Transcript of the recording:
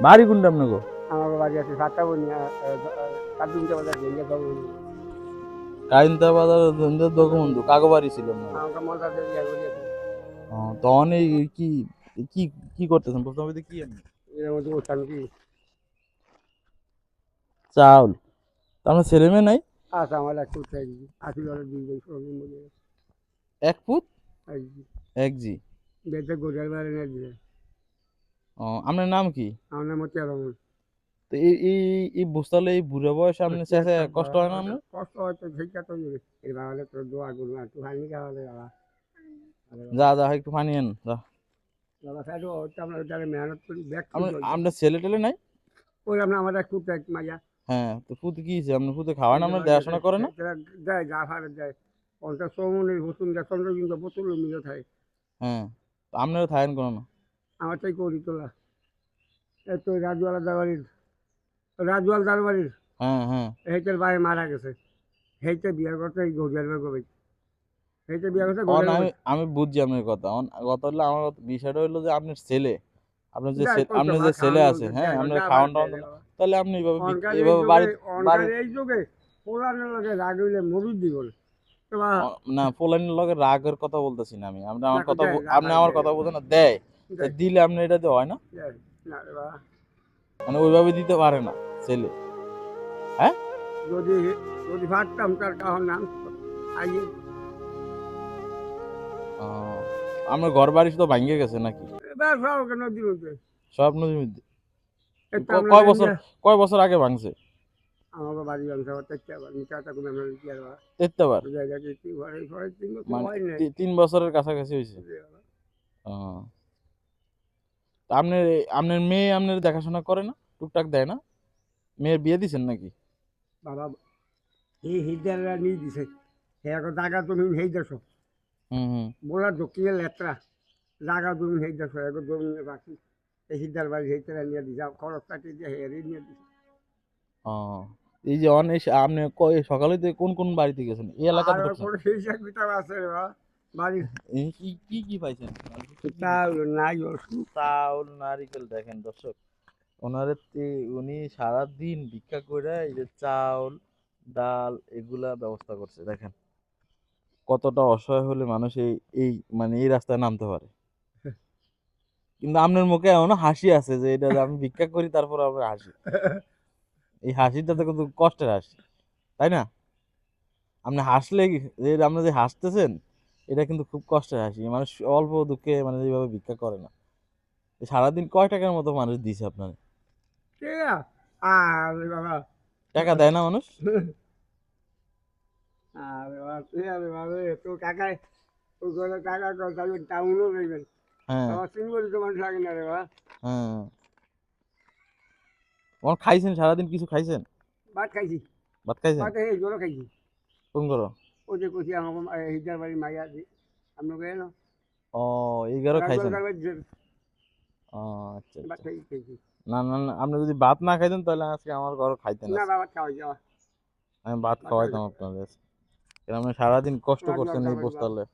বাড়ি কোনটা আপনাকে আমার বাড়ি আছে সাতটা বাজার ভেঙে কাইন্তা বাজার দোকান কাগো বাড়ি ছিল আপনার? আমাকে মজা দিয়ে ইয়া করি তখন এই কি কি কি করতেছেন? প্রথমে কি? এর মধ্যে কি? চাউল। তা আপনার ছেলে মেয়ে নাই? আচ্ছা আমার চাই দুই সবই মনে এক ফুট হয় এক জি। বেঁচে গোটার বাড়ি না দিয়ে। ও আপনার নাম কি? আমার নাম হচ্ছে রমন তো এই এই এই এই বুড়ো বয়সে শেষে কষ্ট হয় না আপনার? কষ্ট সেইটা তো এই বাঙালি তো দোয়া একটু হানি খাওয়ালে বাবা। যা যা একটু পানি আন যা। বাবা আমরা তাহলে মেহনত করি আপনার আপনার ছেলে টেলে নাই? ওই আমরা আমাদের একটু এক মাইয়া। হ্যাঁ তো পুতে কি হয়েছে? আপনার খাওয়ান আপনার দেখাশোনা করে না? দেয় যা ফারে দেয়। পঞ্চাশ চন্দ্র কিন্তু বোতল মিলে থাকে। হ্যাঁ তো আপনারও থাকেন কোনো না? আমার তাই করি তোলা তো রাজওয়ালা দারবাড়ির রাজওয়াল দারবাড়ির হ্যাঁ হ্যাঁ। ভাই মারা গেছে। হেইটে বিয়ে করতে এই গৌরিয়ার ভাই কবে হেইটে বিয়ে করতে আমি আমি বুঝছি আপনার কথা। কথা হলো আমার বিষয়টা হলো যে আপনার ছেলে আপনার যে আপনার যে ছেলে আছে হ্যাঁ আপনার খাওয়ান টাওয়ান তাহলে আপনি এইভাবে বিক- এইভাবে বাড়ি বাড়ি এই যুগে পোলানের লগে রাগ হইলে মরুদ দিব না। পোলাইনের লগে রাগের কথা বলতেছি না আমি। আপনি আমার কথা আপনি আমার কথা বলছেন না দেয় দিলে আপনি এটা হয় না? মানে ওইভাবে দিতে পারে না ছেলে। যদি যদি ভাবতাম তার কাহর নাম আপনার ঘর বাড়ি তো গেছে নাকি? সব নদীর মধ্যে? কয় বছর কয় বছর আগে ভাঙছে? আমাকে বাড়ি আবার নিচা আমরা জায়গা তিন বছর মানে হয় তিন বছরের কাছাকাছি হয়েছে। তা আপনার আপনার মেয়ে আপনার দেখাশোনা করে না? টুকটাক দেয় না? মেয়ের বিয়ে দিছেন নাকি? বাবা এই হিদাররা নিয়ে দিছে। সে এখন জায়গা তুমি হেই দেছো হুম হুম। বলা দক্ষিণে লেত্রা। জায়গা তুমি হেই দেছো এখন জমি বাকি। এই হিদার বাড়ি হেইতারা নিয়ে দিছে। খরচ কাটিয়ে দিয়ে হেরে নিয়ে দিছে। ও এই যে অনেক আপনি সকালে কোন কোন বাড়িতে গেছেন? এই এলাকাতে হিসাব আছে রে বাবা। এই কি কি পাইছেন? চাউল ওষুধ চাউল নারিকেল দেখেন দর্শক। ওনারে উনি সারা দিন ভিক্ষা করে এই যে চাউল ডাল এগুলা ব্যবস্থা করছে দেখেন। কতটা অসহায় হলে মানুষ এই এই মানে এই রাস্তায় নামতে পারে। কিন্তু আপনার মুখে এমন হাসি আছে যে এটা যে আমি ভিক্ষা করি তারপর আমরা হাসি। এই হাসিটা তো কিন্তু কষ্টের হাসি তাই না? আপনি হাসলে যে আপনি যে হাসতেছেন এটা কিন্তু খুব কষ্টের হাসি। মানুষ অল্প দুঃখে মানে এইভাবে ভিক্ষা করে না। সারাদিন কয় টাকার মতো মানুষ দিছে আপনার? টাকা? দেয় না মানুষ? হ্যাঁ হ্যাঁ। খাইছেন? সারাদিন কিছু খাইছেন? ভাত খাইছি। ভাত খাইছেন? কোন করো আমার হিদার বাড়ি মাইয়া আমরা গেল ও খাইছেন? ও আচ্ছা আচ্ছা। না না না আপনি যদি ভাত না খাইতেন তাহলে আজকে আমার ঘরে খাইতেন না বাবা খাওয়াই যাওয়া। আমি ভাত খাওয়াইতাম আপনাদের। আপনি সারাদিন কষ্ট করছেন এই বস্তালে।